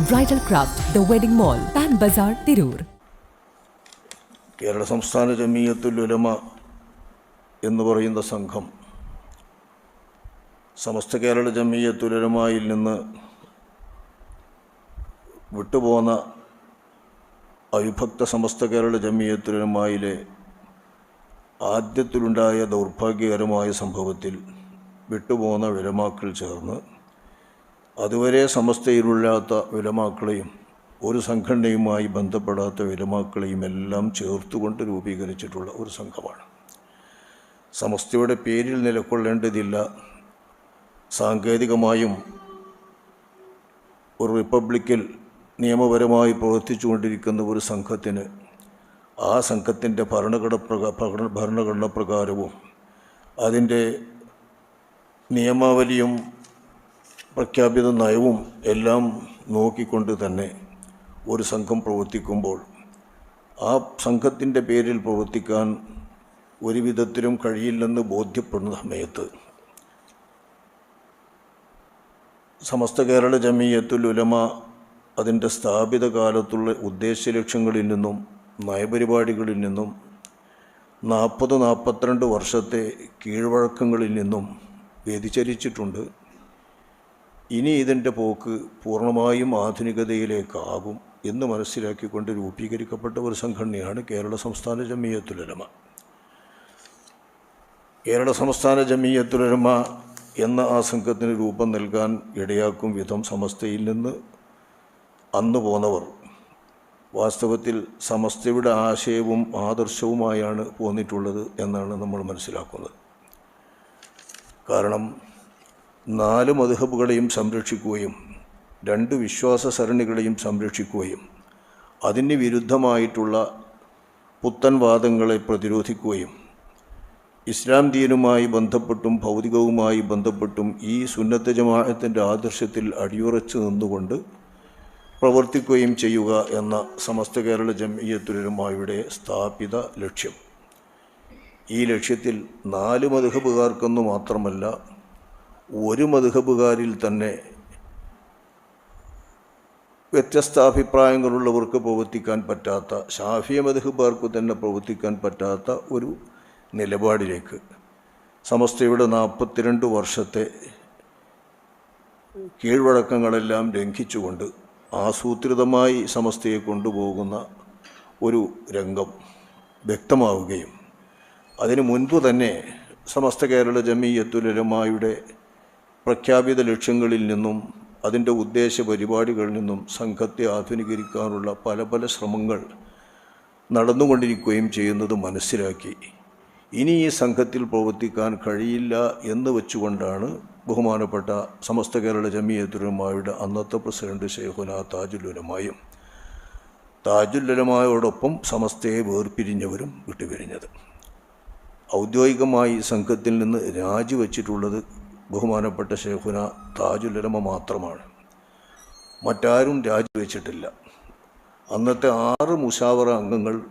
Bridal craft the wedding mall Pan Bazaar Tirur Kerala Samsthana Jamiyyathul Ulama എന്ന് പറയുന്ന സംഘം സമസ്ത കേരള ജമീയത്തുൽ ഉലമയിൽ നിന്ന് വിട്ടുപോന്ന അവിഭക്ത സമസ്ത കേരള ജമീയത്തുൽ ഉലമയിലെ ആദ്യത്തിലുണ്ടായ ദൗർഭാഗ്യകരമായ സംഭവത്തിൽ വിട്ടുപോന്ന വിലമാക്കൾ ചേർന്ന് അതുവരെ സമസ്തയിലില്ലാത്ത വിലമാക്കളെയും ഒരു സംഘടനയുമായി ബന്ധപ്പെടാത്ത വിലമാക്കളെയും എല്ലാം ചേർത്തുകൊണ്ട് രൂപീകരിച്ചിട്ടുള്ള ഒരു സംഘമാണ്. സമസ്തയുടെ പേരിൽ നിലകൊള്ളേണ്ടതില്ല സാങ്കേതികമായും ഒരു റിപ്പബ്ലിക്കിൽ നിയമപരമായി പ്രവർത്തിച്ചു കൊണ്ടിരിക്കുന്ന ഒരു സംഘത്തിന് ആ സംഘത്തിന്റെ ഭരണഘടന ഭരണഘടന പ്രകാരവും അതിന്റെ നിയമാവലിയും പ്രഖ്യാപിത നയവും എല്ലാം നോക്കിക്കൊണ്ട് തന്നെ ഒരു സംഘം പ്രവർത്തിക്കുമ്പോൾ ആ സംഘത്തിന്റെ പേരിൽ പ്രവർത്തിക്കാൻ ഒരു വിധത്തിലും കഴിയില്ലെന്ന് ബോധ്യപ്പെടുന്ന സമയത്ത് സമസ്ത കേരള ജമീയത്തുൽ ഉലമ അതിന്റെ സ്ഥാപിത കാലത്തുള്ള ഉദ്ദേശ ലക്ഷ്യങ്ങളിൽ നിന്നും നയപരിപാടികളിൽ നിന്നും നാൽപ്പത് നാൽപ്പത്തിരണ്ട് വർഷത്തെ കീഴ്വഴക്കങ്ങളിൽ നിന്നും വ്യതിചലിച്ചിട്ടുണ്ട്. ഇനി ഇതിന്റെ പോക്ക് പൂർണമായും ആധുനികതയിലേക്കാകും എന്ന് മനസ്സിലാക്കിക്കൊണ്ട് രൂപീകരിക്കപ്പെട്ട ഒരു സംഘടനയാണ് കേരള സംസ്ഥാന ജമീയത്തുലരമ കേരള സംസ്ഥാന ജമീയത്തുലരമ എന്ന ആ സംഘത്തിന് രൂപം നൽകാൻ ഇടയാക്കും വിധം സമസ്തയിൽ നിന്ന് അന്ന് പോന്നവർ. വാസ്തവത്തിൽ സമസ്തയുടെ ആശയവും ആദർശവുമായാണ് പോന്നിട്ടുള്ളത് എന്നാണ് നമ്മൾ മനസ്സിലാക്കുന്നത്. കാരണം നാല് മധുഹബുകളെയും സംരക്ഷിക്കുകയും രണ്ട് വിശ്വാസ സരണികളെയും സംരക്ഷിക്കുകയും അതിന് വിരുദ്ധമായിട്ടുള്ള പുത്തൻ വാദങ്ങളെ പ്രതിരോധിക്കുകയും ഇസ്ലാം ദീനുമായി ബന്ധപ്പെട്ടും ഭൗതികവുമായി ബന്ധപ്പെട്ടും ഈ സുന്നത്ത് ജമാഅത്തിന്റെ ആദർശത്തിൽ അടിയുറച്ചു നിന്നുകൊണ്ട് പ്രവർത്തിക്കുകയും ചെയ്യുക എന്ന സമസ്ത കേരള ജമീയത്തുലരുമായുടെ സ്ഥാപിത ലക്ഷ്യം. ഈ ലക്ഷ്യത്തിൽ നാല് മധുഹബുകാർക്കെന്നു മാത്രമല്ല ഒരു മധുഹബുകാരിൽ തന്നെ വ്യത്യസ്ത അഭിപ്രായങ്ങളുള്ളവർക്ക് പ്രവർത്തിക്കാൻ പറ്റാത്ത ഷാഫിയ മധുഹബാർക്ക് തന്നെ പ്രവർത്തിക്കാൻ പറ്റാത്ത ഒരു നിലപാടിലേക്ക് സമസ്തയുടെ നാൽപ്പത്തിരണ്ട് വർഷത്തെ കീഴ്വഴക്കങ്ങളെല്ലാം ലംഘിച്ചുകൊണ്ട് ആസൂത്രിതമായി സമസ്തയെ കൊണ്ടുപോകുന്ന ഒരു രംഗം വ്യക്തമാവുകയും അതിനു മുൻപ് തന്നെ സമസ്ത കേരള ജമീയത്തുലമായുടെ പ്രഖ്യാപിത ലക്ഷ്യങ്ങളിൽ നിന്നും അതിന്റെ ഉദ്ദേശ പരിപാടികളിൽ നിന്നും സംഘത്തെ ആധുനീകരിക്കാനുള്ള പല പല ശ്രമങ്ങൾ നടന്നുകൊണ്ടിരിക്കുകയും ചെയ്യുന്നത് മനസ്സിലാക്കി. ഇനി ഈ സംഘത്തിൽ പ്രവർത്തിക്കാൻ കഴിയില്ല എന്ന് വെച്ചുകൊണ്ടാണ് ബഹുമാനപ്പെട്ട സമസ്ത കേരള ജമീയത്തുലമായുടെ അന്നത്തെ പ്രസിഡന്റ് ഷെയ്ഖുന താജുലുലമായും താജുലുലമായോടൊപ്പം സമസ്തയെ വേർപിരിഞ്ഞവരും വിട്ടുപിരിഞ്ഞത്. ഔദ്യോഗികമായി സംഘത്തിൽ നിന്ന് രാജിവെച്ചിട്ടുള്ളത് ബഹുമാനപ്പെട്ട ഷേഖുന താജുലമ മാത്രമാണ്. മറ്റാരും രാജിവെച്ചിട്ടില്ല. അന്നത്തെ ആറ് മുഷാവറ അംഗങ്ങൾ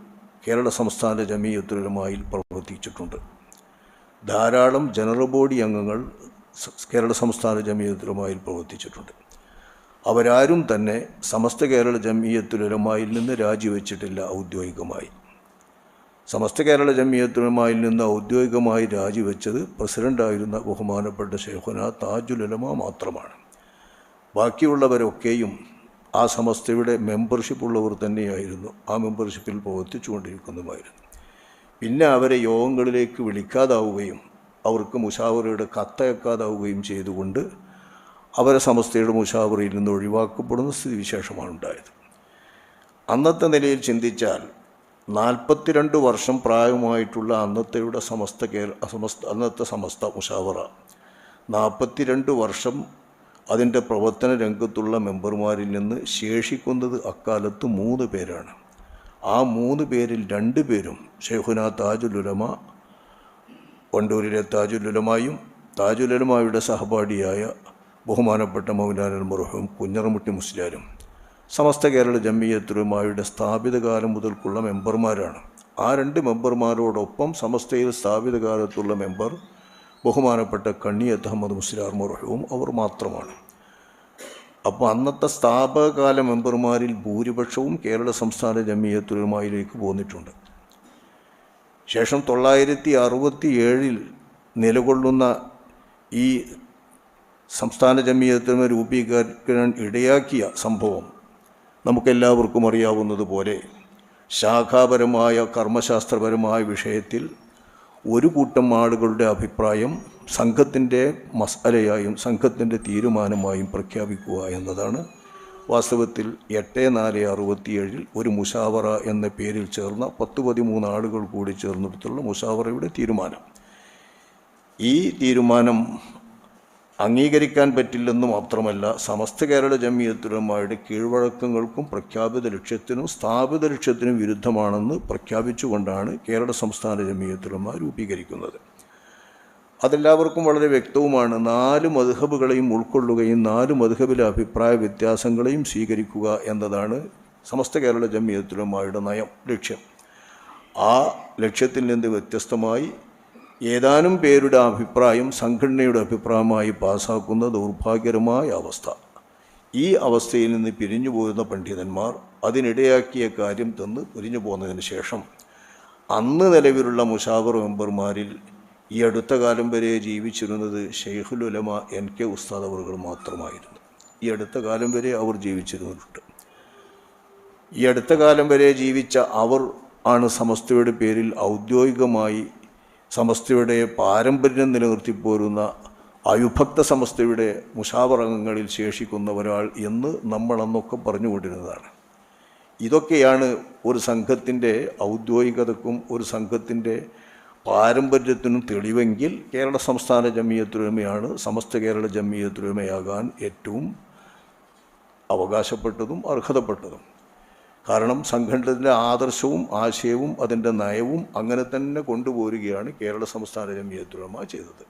കേരള സംസ്ഥാന ജമീയത്തുലമായിൽ പ്രവർത്തിച്ചിട്ടുണ്ട്. ധാരാളം ജനറൽ ബോഡി അംഗങ്ങൾ കേരള സംസ്ഥാന ജമീയത്തുലമായിൽ പ്രവർത്തിച്ചിട്ടുണ്ട്. അവരാരും തന്നെ സമസ്ത കേരള ജമീയത്തുലമായിൽ നിന്ന് രാജിവെച്ചിട്ടില്ല ഔദ്യോഗികമായി. സമസ്ത കേരള ജമിയത്തുലമായിൽ നിന്ന് ഔദ്യോഗികമായി രാജിവെച്ചത് പ്രസിഡന്റായിരുന്ന ബഹുമാനപ്പെട്ട ഷെയ്ഖുന താജുലമ മാത്രമാണ്. ബാക്കിയുള്ളവരൊക്കെയും ആ സമസ്തയുടെ മെമ്പർഷിപ്പ് ഉള്ളവർ തന്നെയായിരുന്നു. ആ മെമ്പർഷിപ്പിൽ പ്രവർത്തിച്ചുകൊണ്ടിരിക്കുന്നതുമായിരുന്നു. പിന്നെ അവരെ യോഗങ്ങളിലേക്ക് വിളിക്കാതാവുകയും അവർക്ക് മുഷാവറയുടെ കത്തയക്കാതാവുകയും ചെയ്തുകൊണ്ട് അവരെ സമസ്തയുടെ മുഷാവറയിൽ നിന്ന് ഒഴിവാക്കപ്പെടുന്ന സ്ഥിതിവിശേഷമാണ് ഉണ്ടായത് അന്നത്തെ നിലയിൽ ചിന്തിച്ചാൽ നാൽപ്പത്തിരണ്ട് വർഷം പ്രായമായിട്ടുള്ള അന്നത്തെയുടെ സമസ്ത കേര സമസ്ത അന്നത്തെ സമസ്ത മുഷാവറ. നാൽപ്പത്തിരണ്ട് വർഷം അതിന്റെ പ്രവർത്തന രംഗത്തുള്ള മെമ്പർമാരിൽ നിന്ന് ശേഷിക്കുന്നത് അക്കാലത്ത് മൂന്ന് പേരാണ്. ആ മൂന്ന് പേരിൽ രണ്ട് പേരും ഷെയ്ഖുന താജുലുലമ വണ്ടൂരിലെ താജുലുലമായും താജുലുലമായുടെ സഹപാഠിയായ ബഹുമാനപ്പെട്ട മൗലാനൽ മുറഹും കുഞ്ഞറമുട്ടി മുസ്ലിയാരും. സമസ്ത കേരള ജമ്മിയത്തുലുമായുടെ സ്ഥാപിത കാലം മുതൽക്കുള്ള മെമ്പർമാരാണ്. ആ രണ്ട് മെമ്പർമാരോടൊപ്പം സമസ്തയിൽ സ്ഥാപിത കാലത്തുള്ള മെമ്പർ ബഹുമാനപ്പെട്ട കണ്ണിയത്ത് അഹമ്മദ് മുസ്ലിയാർ മുറഹവും അവർ മാത്രമാണ്. അപ്പോൾ അന്നത്തെ സ്ഥാപകകാല മെമ്പർമാരിൽ ഭൂരിപക്ഷവും കേരള സംസ്ഥാന ജമ്മിയത്തുലുമായിലേക്ക് പോന്നിട്ടുണ്ട്. ശേഷം തൊള്ളായിരത്തി അറുപത്തി ഏഴിൽ നിലകൊള്ളുന്ന ഈ സംസ്ഥാന ജമിയത്തുലമ രൂപീകരിക്കാൻ ഇടയാക്കിയ സംഭവം നമുക്കെല്ലാവർക്കും അറിയാവുന്നതുപോലെ ശാഖാപരമായ കർമ്മശാസ്ത്രപരമായ വിഷയത്തിൽ ഒരു കൂട്ടം ആളുകളുടെ അഭിപ്രായം സംഘത്തിന്റെ മസാലയായും സംഘത്തിന്റെ തീരുമാനമായും പ്രഖ്യാപിക്കുക എന്നതാണ്. വാസ്തവത്തിൽ എട്ട് നാല് അറുപത്തിയേഴിൽ ഒരു മുഷാവറ എന്ന പേരിൽ ചേർന്ന പത്ത് പതിമൂന്ന് ആളുകൾ കൂടി ചേർന്നെടുത്തുള്ള മുഷാവറയുടെ തീരുമാനം. ഈ തീരുമാനം അംഗീകരിക്കാൻ പറ്റില്ലെന്ന് മാത്രമല്ല സമസ്ത കേരള ജമിയത്തുലമായുടെ കീഴ്വഴക്കങ്ങൾക്കും പ്രഖ്യാപിത ലക്ഷ്യത്തിനും സ്ഥാപിത ലക്ഷ്യത്തിനും വിരുദ്ധമാണെന്ന് പ്രഖ്യാപിച്ചുകൊണ്ടാണ് കേരള സംസ്ഥാന ജമിയത്തുലമ രൂപീകരിക്കുന്നത്. അതെല്ലാവർക്കും വളരെ വ്യക്തവുമാണ് നാല് മധുഹബുകളെയും ഉൾക്കൊള്ളുകയും നാല് മധുഹബിലെ അഭിപ്രായ വ്യത്യാസങ്ങളെയും സ്വീകരിക്കുക എന്നതാണ് സമസ്ത കേരള ജമിയത്തുലമായുടെ നയം ലക്ഷ്യം. ആ ലക്ഷ്യത്തിൽ നിന്ന് വ്യത്യസ്തമായി ഏതാനും പേരുടെ അഭിപ്രായം സംഘടനയുടെ അഭിപ്രായമായി പാസാക്കുന്ന ദൗർഭാഗ്യകരമായ അവസ്ഥ. ഈ അവസ്ഥയിൽ നിന്ന് പിരിഞ്ഞു പോരുന്ന പണ്ഡിതന്മാർ അതിനിടയാക്കിയ കാര്യം തന്ന് പിരിഞ്ഞു പോകുന്നതിന് ശേഷം അന്ന് നിലവിലുള്ള മുഷാവർ മെമ്പർമാരിൽ ഈ അടുത്ത കാലം വരെ ജീവിച്ചിരുന്നത് ഷെയ്ഖുൽ ഉലമ എൻ കെ ഉസ്താദ് അവറുകൾ മാത്രമായിരുന്നു. ഈ അടുത്ത കാലം വരെ അവർ ജീവിച്ചിരുന്നിട്ടുണ്ട്. ഈ അടുത്ത കാലം വരെ ജീവിച്ച അവർ ആണ് സമസ്തയുടെ പേരിൽ ഔദ്യോഗികമായി സമസ്തയുടെ പാരമ്പര്യം നിലനിർത്തിപ്പോരുന്ന അയുഭക്ത സമസ്തയുടെ മുഷാവറങ്ങളിൽ ശേഷിക്കുന്ന ഒരാൾ എന്ന് നമ്മൾ അന്നൊക്കെ പറഞ്ഞുകൊണ്ടിരുന്നതാണ്. ഇതൊക്കെയാണ് ഒരു സംഘത്തിന്റെ ഔദ്യോഗികതക്കും ഒരു സംഘത്തിന്റെ പാരമ്പര്യത്തിനും തെളിവെങ്കിൽ കേരള സംസ്ഥാന ജമിയത്തുലമയാണ് സമസ്ത കേരള ജമിയത്തുലമയാകാൻ ഏറ്റവും അവകാശപ്പെട്ടതും അർഹതപ്പെട്ടതും. കാരണം സംഘടനത്തിന്റെ ആദർശവും ആശയവും അതിന്റെ നയവും അങ്ങനെ തന്നെ കൊണ്ടുപോരുകയാണ് കേരള സംസ്ഥാന ജമിയത്തുലമ ചെയ്തത്.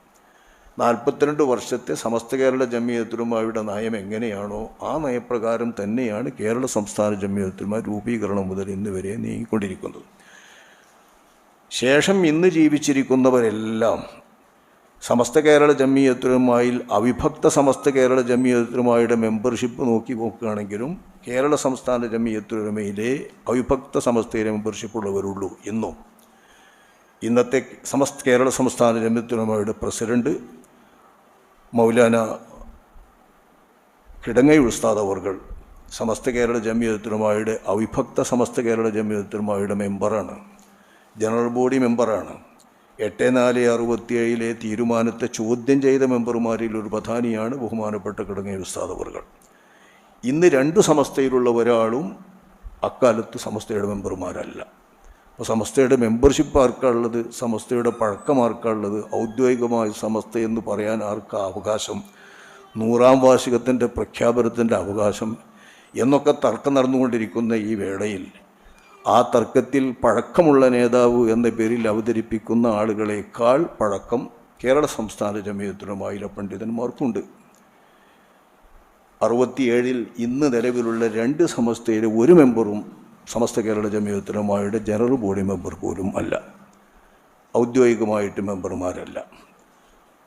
നാൽപ്പത്തിരണ്ട് വർഷത്തെ സമസ്ത കേരള ജമിയത്തുലമയുടെ നയം എങ്ങനെയാണോ ആ നയപ്രകാരം തന്നെയാണ് കേരള സംസ്ഥാന ജമിയത്തുലമ രൂപീകരണം മുതൽ ഇന്ന് വരെ നീങ്ങിക്കൊണ്ടിരിക്കുന്നത്. ശേഷം ഇന്ന് ജീവിച്ചിരിക്കുന്നവരെല്ലാം സമസ്ത കേരള ജമ്മിയത്തുമായി അവിഭക്ത സമസ്ത കേരള ജമ്മിയത്തുമായുടെ മെമ്പർഷിപ്പ് നോക്കി നോക്കുകയാണെങ്കിലും കേരള സംസ്ഥാന ജമ്മിയത്തുമയിലെ അവിഭക്ത സമസ്തയിലെ മെമ്പർഷിപ്പ് ഉള്ളവരുള്ളൂ എന്നും. ഇന്നത്തെ സമസ്ത കേരള സംസ്ഥാന ജമ്മിയത്തുമായുടെ പ്രസിഡന്റ് മൗലാന കിടങ്ങൈ ഉസ്താദ് അവർകൾ സമസ്ത കേരള ജമ്മിയത്തുമായുടെ അവിഭക്ത സമസ്ത കേരള ജമ്മിയത്തുമായുടെ മെമ്പറാണ്. ജനറൽ ബോഡി മെമ്പറാണ്. എട്ട് നാല് അറുപത്തിയേഴിലെ തീരുമാനത്തെ ചോദ്യം ചെയ്ത മെമ്പർമാരിൽ ഒരു പ്രധാനിയാണ് ബഹുമാനപ്പെട്ട കിടങ്ങിയ ഉസ്താദ് അവർകൾ. ഇന്ന് രണ്ട് സമസ്തയിലുള്ള ഒരാളും അക്കാലത്ത് സമസ്തയുടെ മെമ്പർമാരല്ല. അപ്പോൾ സമസ്തയുടെ മെമ്പർഷിപ്പ് ആർക്കാണുള്ളത് സമസ്തയുടെ പഴക്കം ആർക്കാണുള്ളത് ഔദ്യോഗികമായ സമസ്ത എന്ന് പറയാൻ ആർക്കാ അവകാശം? നൂറാം വാർഷികത്തിന്റെ പ്രഖ്യാപനത്തിന്റെ അവകാശം? എന്നൊക്കെ തർക്കം നടന്നുകൊണ്ടിരിക്കുന്ന ഈ വേളയിൽ ആ തർക്കത്തിൽ പഴക്കമുള്ള നേതാവ് എന്ന പേരിൽ അവതരിപ്പിക്കുന്ന ആളുകളെക്കാൾ പഴക്കം കേരള സംസ്ഥാന ജമയത്തുലമായിലെ പണ്ഡിതന്മാർക്കുണ്ട്. അറുപത്തിയേഴിൽ ഇന്ന് നിലവിലുള്ള രണ്ട് സമസ്തയിലെ ഒരു മെമ്പറും സമസ്ത കേരള ജമയത്തുലമായുടെ ജനറൽ ബോഡി മെമ്പർ പോലും അല്ല. ഔദ്യോഗികമായിട്ട് മെമ്പർമാരല്ല.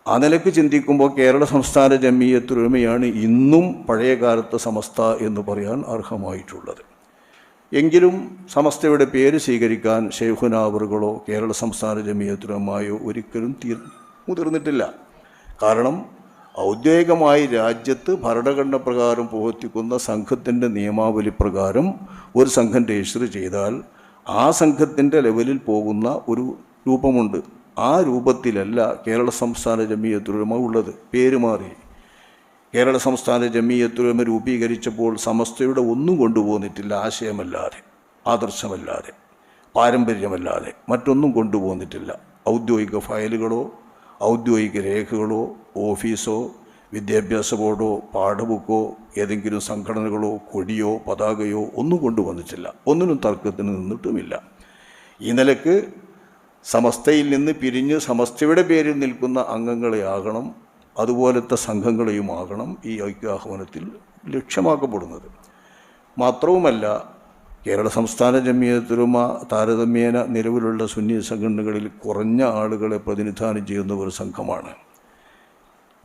ആ നിലയ്ക്ക് ചിന്തിക്കുമ്പോൾ കേരള സംസ്ഥാന ജമീയത്തുലമയാണ് ഇന്നും പഴയകാലത്തെ സമസ്ത എന്ന് പറയാൻ അർഹമായിട്ടുള്ളത്. എങ്കിലും സമസ്തയുടെ പേര് സ്വീകരിക്കാൻ ഷെയ്ഖുനാവറുകളോ കേരള സംസ്ഥാന ജമീയത്തുലമായോ ഒരിക്കലും തീർ മുതിർന്നിട്ടില്ല. കാരണം ഔദ്യോഗികമായി രാജ്യത്ത് ഭരണഘടന പ്രകാരം പ്രവർത്തിക്കുന്ന സംഘത്തിന്റെ നിയമാവലി പ്രകാരം ഒരു സംഘം രജിസ്റ്റർ ചെയ്താൽ ആ സംഘത്തിന്റെ ലെവലിൽ പോകുന്ന ഒരു രൂപമുണ്ട്. ആ രൂപത്തിലല്ല കേരള സംസ്ഥാന ജമീയത്തുലമ ഉള്ളത്. പേര് മാറി. കേരള സംസ്ഥാന ജമീയത്തുലമ രൂപീകരിച്ചപ്പോൾ സമസ്തയുടെ ഒന്നും കൊണ്ടുപോന്നിട്ടില്ല. ആശയമല്ലാതെ ആദർശമല്ലാതെ പാരമ്പര്യമല്ലാതെ മറ്റൊന്നും കൊണ്ടുപോന്നിട്ടില്ല. ഔദ്യോഗിക ഫയലുകളോ ഔദ്യോഗിക രേഖകളോ ഓഫീസോ വിദ്യാഭ്യാസ ബോർഡോ പാഠബുക്കോ ഏതെങ്കിലും സംഘടനകളോ കൊടിയോ പതാകയോ ഒന്നും കൊണ്ടുവന്നിട്ടില്ല. ഒന്നിനും തർക്കത്തിന് നിന്നിട്ടുമില്ല. ഈ നിലയ്ക്ക് സമസ്തയിൽ നിന്ന് പിരിഞ്ഞ് സമസ്തയുടെ പേരിൽ നിൽക്കുന്ന അംഗങ്ങളെ ആകണം. അതുപോലത്തെ സംഘങ്ങളെയുമാകണം ഈ ഐക്യാഹ്വാനത്തിൽ ലക്ഷ്യമാക്കപ്പെടുന്നത്. മാത്രവുമല്ല കേരള സംസ്ഥാന ജമിയത്തുലുമ താരതമ്യേന നിലവിലുള്ള സുന്നി സംഘടനകളിൽ കുറഞ്ഞ ആളുകളെ പ്രതിനിധാനം ചെയ്യുന്ന ഒരു സംഘമാണ്.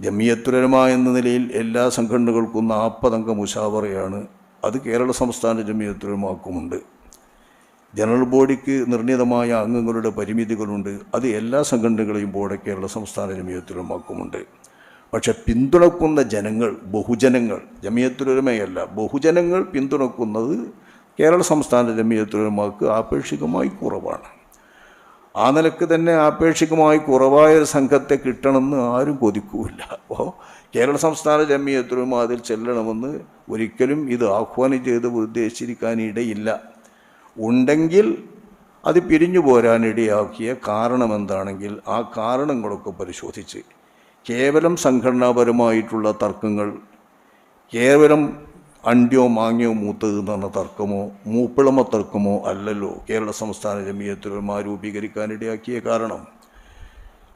ജമിയത്തുലമ എന്ന നിലയിൽ എല്ലാ സംഘടനകൾക്കും നാൽപ്പതംഗ മുഷാവറയാണ് അത് കേരള സംസ്ഥാന ജമിയത്തുലമാക്കുമുണ്ട്. ജനറൽ ബോഡിക്ക് നിർണിതമായ അംഗങ്ങളുടെ പരിമിതികളുണ്ട് അത് എല്ലാ സംഘടനകളെയും ബോർഡ് കേരള സംസ്ഥാന ജമിയത്തുലമാക്കുമുണ്ട്. പക്ഷെ പിന്തുണക്കുന്ന ജനങ്ങൾ ബഹുജനങ്ങൾ ജമിയത്തുലമയല്ല ബഹുജനങ്ങൾ പിന്തുണക്കുന്നത് കേരള സംസ്ഥാന ജമിയത്തുലമാക്ക് ആപേക്ഷികമായി കുറവാണ്. ആ നിലയ്ക്ക് തന്നെ ആപേക്ഷികമായി കുറവായ ഒരു സംഘത്തെ കിട്ടണമെന്ന് ആരും കൊതിക്കൂല അപ്പോൾ കേരള സംസ്ഥാന ജമിയത്തുലമ അതിൽ ചെല്ലണമെന്ന് ഒരിക്കലും ഇത് ആഹ്വാനം ചെയ്ത് ഉദ്ദേശിച്ചിരിക്കാനിടയില്ല ഉണ്ടെങ്കിൽ അത് പിരിഞ്ഞു പോരാനിടയാക്കിയ കാരണം എന്താണെങ്കിൽ ആ കാരണങ്ങളൊക്കെ പരിശോധിച്ച് കേവലം സംഘടനാപരമായിട്ടുള്ള തർക്കങ്ങൾ കേവലം അണ്ടിയോ മാങ്ങയോ മൂത്തത് എന്ന തർക്കമോ മൂപ്പിളമ തർക്കമോ അല്ലല്ലോ കേരള സംസ്ഥാന ജമിയത്തുലമ രൂപീകരിക്കാനിടയാക്കിയ കാരണം.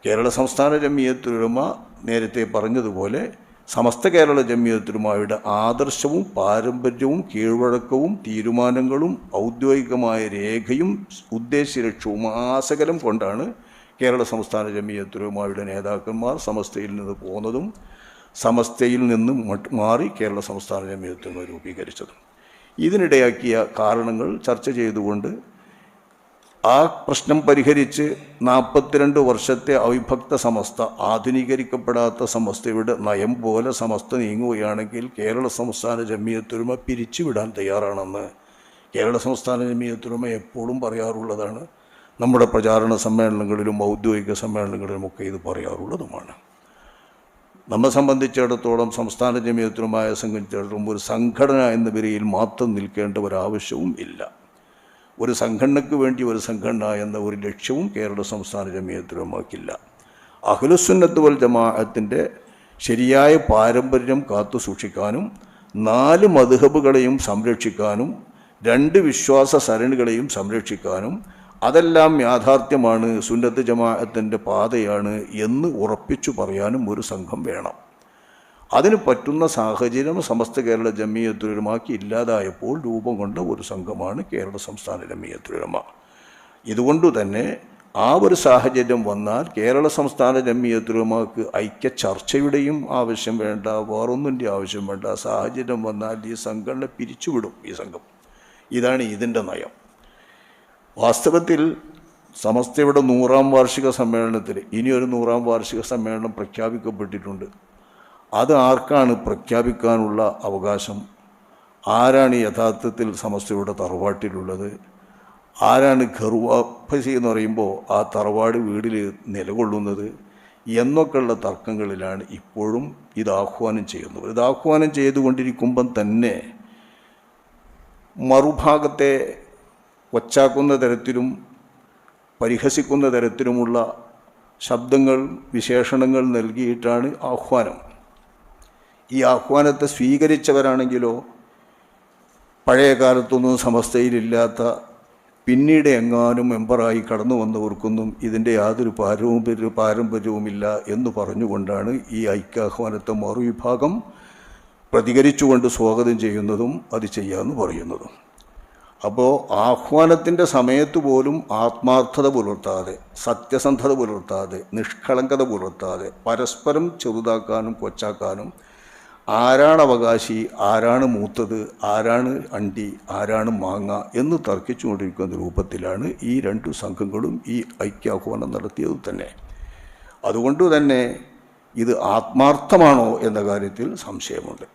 കേരള സംസ്ഥാന ജമിയത്തുലമ നേരത്തെ പറഞ്ഞതുപോലെ സമസ്ത കേരള ജമിയത്തുലമായുടെ ആദർശവും പാരമ്പര്യവും കീഴ്വഴക്കവും തീരുമാനങ്ങളും ഔദ്യോഗികമായ രേഖയും ഉദ്ദേശ്യലക്ഷ്യവും ആസകലം കൊണ്ടാണ് കേരള സംസ്ഥാന ജമിയത്തുലമായുടെ നേതാക്കന്മാർ സമസ്തയിൽ നിന്ന് പോന്നതും സമസ്തയിൽ നിന്ന് മാറി കേരള സംസ്ഥാന ജമിയത്തുമ രൂപീകരിച്ചതും. ഇതിനിടയാക്കിയ കാരണങ്ങൾ ചർച്ച ചെയ്തുകൊണ്ട് ആ പ്രശ്നം പരിഹരിച്ച് നാൽപ്പത്തിരണ്ട് വർഷത്തെ അവിഭക്ത സമസ്ത ആധുനീകരിക്കപ്പെടാത്ത സമസ്തയുടെ നയം പോലെ സമസ്ത നീങ്ങുകയാണെങ്കിൽ കേരള സംസ്ഥാന ജമിയത്തുരുമ പിരിച്ചുവിടാൻ തയ്യാറാണെന്ന് കേരള സംസ്ഥാന ജമിയത്തുരുമ എപ്പോഴും പറയാറുള്ളതാണ്. നമ്മുടെ പ്രചാരണ സമ്മേളനങ്ങളിലും ഔദ്യോഗിക സമ്മേളനങ്ങളിലും ഒക്കെ ഇത് പറയാറുള്ളതുമാണ്. നമ്മെ സംബന്ധിച്ചിടത്തോളം സംസ്ഥാന ജമീയത്തിനുമായ സംഘടിച്ചിടത്തോളം ഒരു സംഘടന എന്ന നിലയിൽ മാത്രം നിൽക്കേണ്ട ഒരാവശ്യവും ഇല്ല. ഒരു സംഘടനയ്ക്ക് വേണ്ടി ഒരു സംഘടന എന്ന ഒരു ലക്ഷ്യവും കേരള സംസ്ഥാന ജമീയത്തിനുമാക്കില്ല അഖിലുസുന്നത്ത് വൽ ജമാഅത്തിന്റെ ശരിയായ പാരമ്പര്യം കാത്തു സൂക്ഷിക്കാനും നാല് മധുഹബുകളെയും സംരക്ഷിക്കാനും രണ്ട് വിശ്വാസ സരണികളെയും സംരക്ഷിക്കാനും അതെല്ലാം യാഥാർത്ഥ്യമാണ് സുന്നത്ത് ജമാഅത്തിന്റെ പാതയാണ് എന്ന് ഉറപ്പിച്ചു പറയാനും ഒരു സംഘം വേണം. അതിന് പറ്റുന്ന സാഹചര്യം സമസ്ത കേരള ജമിയത്തുലമാക്കി ഇല്ലാതായപ്പോൾ രൂപം കൊണ്ട ഒരു സംഘമാണ് കേരള സംസ്ഥാന ജമിയത്തുലമ ഇതുകൊണ്ട് തന്നെ ആ ഒരു സാഹചര്യം വന്നാൽ കേരള സംസ്ഥാന ജമിയത്തുലമാക്ക് ഐക്യ ചർച്ചയുടെയും ആവശ്യം വേണ്ട വേറൊന്നിന്റെ ആവശ്യം വേണ്ട സാഹചര്യം വന്നാൽ ഈ സംഘടന പിരിച്ചുവിടും ഈ സംഘം. ഇതാണ് ഇതിന്റെ നയം. വാസ്തവത്തിൽ സമസ്തയുടെ നൂറാം വാർഷിക സമ്മേളനത്തിൽ ഇനി ഒരു നൂറാം വാർഷിക സമ്മേളനം പ്രഖ്യാപിക്കപ്പെട്ടിട്ടുണ്ട്. അത് ആർക്കാണ് പ്രഖ്യാപിക്കാനുള്ള അവകാശം? ആരാണ് യഥാർത്ഥത്തിൽ സമസ്തയുടെ തറവാട്ടിലുള്ളത്? ആരാണ് ഖർവാഫസി എന്ന് പറയുമ്പോൾ ആ തറവാട് വീടിൽ നിലകൊള്ളുന്നത് എന്നൊക്കെയുള്ള തർക്കങ്ങളിലാണ് ഇപ്പോഴും ഇത് ആഹ്വാനം ചെയ്യുന്നത്. ഇത് ആഹ്വാനം ചെയ്തുകൊണ്ടിരിക്കുമ്പം തന്നെ മറുഭാഗത്തെ കൊച്ചാക്കുന്ന തരത്തിലും പരിഹസിക്കുന്ന തരത്തിലുമുള്ള ശബ്ദങ്ങൾ വിശേഷണങ്ങൾ നൽകിയിട്ടാണ് ആഹ്വാനം. ഈ ആഹ്വാനത്തെ സ്വീകരിച്ചവരാണെങ്കിലോ പഴയ കാലത്തൊന്നും സമസ്തയിലില്ലാത്ത പിന്നീട് എങ്ങാനും മെമ്പറായി കടന്നു വന്നവർക്കൊന്നും ഇതിന്റെ യാതൊരു പാരമ്പര്യ പാരമ്പര്യവുമില്ല എന്ന് പറഞ്ഞുകൊണ്ടാണ് ഈ ഐക്യാഹ്വാനത്തെ മറുവിഭാഗം പ്രതികരിച്ചുകൊണ്ട് സ്വാഗതം ചെയ്യുന്നതും അത് ചെയ്യാമെന്ന് പറയുന്നതും. അപ്പോൾ ആഹ്വാനത്തിന്റെ സമയത്ത് പോലും ആത്മാർത്ഥത പുലർത്താതെ സത്യസന്ധത പുലർത്താതെ നിഷ്കളങ്കത പുലർത്താതെ പരസ്പരം ചെറുതാക്കാനും കൊച്ചാക്കാനും ആരാണ് അവകാശി ആരാണ് മൂത്തത് ആരാണ് അണ്ടി ആരാണ് മാങ്ങ എന്ന് തർക്കിച്ചുകൊണ്ടിരിക്കുന്ന രൂപത്തിലാണ് ഈ രണ്ടു സംഘങ്ങളും ഈ ഐക്യാഹ്വാനം നടത്തിയത് തന്നെ. അതുകൊണ്ട് തന്നെ ഇത് ആത്മാർത്ഥമാണോ എന്ന കാര്യത്തിൽ സംശയമുണ്ട്.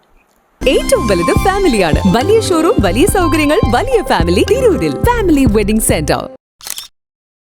ഏറ്റവും വലുത് ഫാമിലിയാണ് വലിയ ഷോറൂം വലിയ സൗകര്യങ്ങൾ വലിയ ഫാമിലി തിരൂരിൽ. Family wedding centre